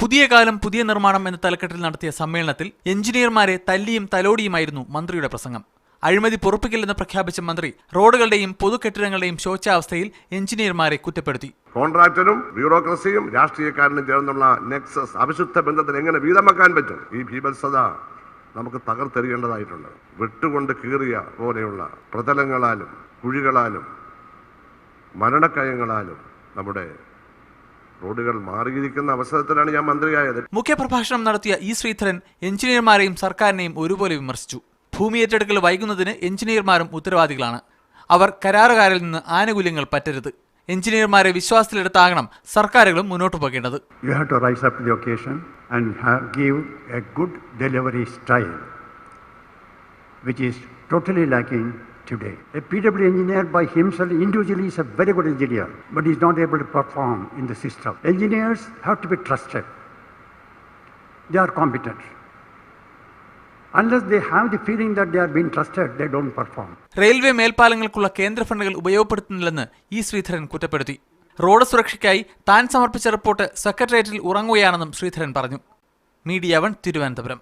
പുതിയ കാലം പുതിയ നിർമ്മാണം എന്ന തലക്കെട്ടിൽ നടത്തിയ സമ്മേളനത്തിൽ എഞ്ചിനീയർമാരെ തല്ലിയും തലോടിയുമായിരുന്നു മന്ത്രിയുടെ പ്രസംഗം. അഴിമതി പൊറുപ്പിക്കില്ലെന്ന് പ്രഖ്യാപിച്ച മന്ത്രി റോഡുകളുടെയും പൊതുകെട്ടിടങ്ങളുടെയും ശോച്ചാവസ്ഥയിൽ എഞ്ചിനീയർമാരെ കുറ്റപ്പെടുത്തി. കോൺട്രാക്ടറും ബ്യൂറോക്രസിയും രാഷ്ട്രീയക്കാരനും ചേർന്നുള്ള നെക്സസ് അവിശുദ്ധ ബന്ധത്തിന് എങ്ങനെ വീതമാക്കാൻ പറ്റും? ഈ ഭീഭത്സത നമുക്ക് തകർത്തെറിയേണ്ടതായിട്ടുണ്ട്. വിട്ടുകൊണ്ട് കീറിയ പോലെയുള്ള പ്രതലങ്ങളാലും കുഴികളാലും മരണക്കയങ്ങളാലും നമ്മുടെ റോഡുകൾ മാറിയിരിക്കുന്ന അവസരത്തിലാണ് ഞാൻ മന്ത്രിയായത്. മുഖ്യപ്രഭാഷണം നടത്തിയ ഇ ശ്രീധരൻ എഞ്ചിനീയർമാരെയും സർക്കാരിനെയും ഒരുപോലെ വിമർശിച്ചു. ഭൂമി ഏറ്റെടുക്കൽ വൈകുന്നതിന് എഞ്ചിനീയർമാരും ഉത്തരവാദികളാണ്. അവർ കരാറുകാരിൽ നിന്ന് ആനുകൂല്യങ്ങൾ പറ്റരുത്. എഞ്ചിനീയർമാരെ വിശ്വാസത്തിലെടുത്താകണം സർക്കാരുകളും മുന്നോട്ട് പോകേണ്ടത്. Today. A PW engineer by himself individually is a very good engineer, but he is not able to perform in the system. Engineers have to be trusted. They are competent. Unless they have the feeling that they are being trusted, they don't perform. Railway മേൽപ്പാലങ്ങൾക്കുള്ള കേന്ദ്ര ഫണ്ടുകൾ ഉപയോഗപ്പെടുത്തുന്നില്ലെന്ന് E Sreedharan കുറ്റപ്പെടുത്തി road സുരക്ഷയ്ക്കായി താൻ സമർപ്പിച്ച report സെക്രട്ടേറിയറ്റിൽ ഉറങ്ങുകയാണെന്നും ശ്രീധരൻ പറഞ്ഞു media one Thiruvananthapuram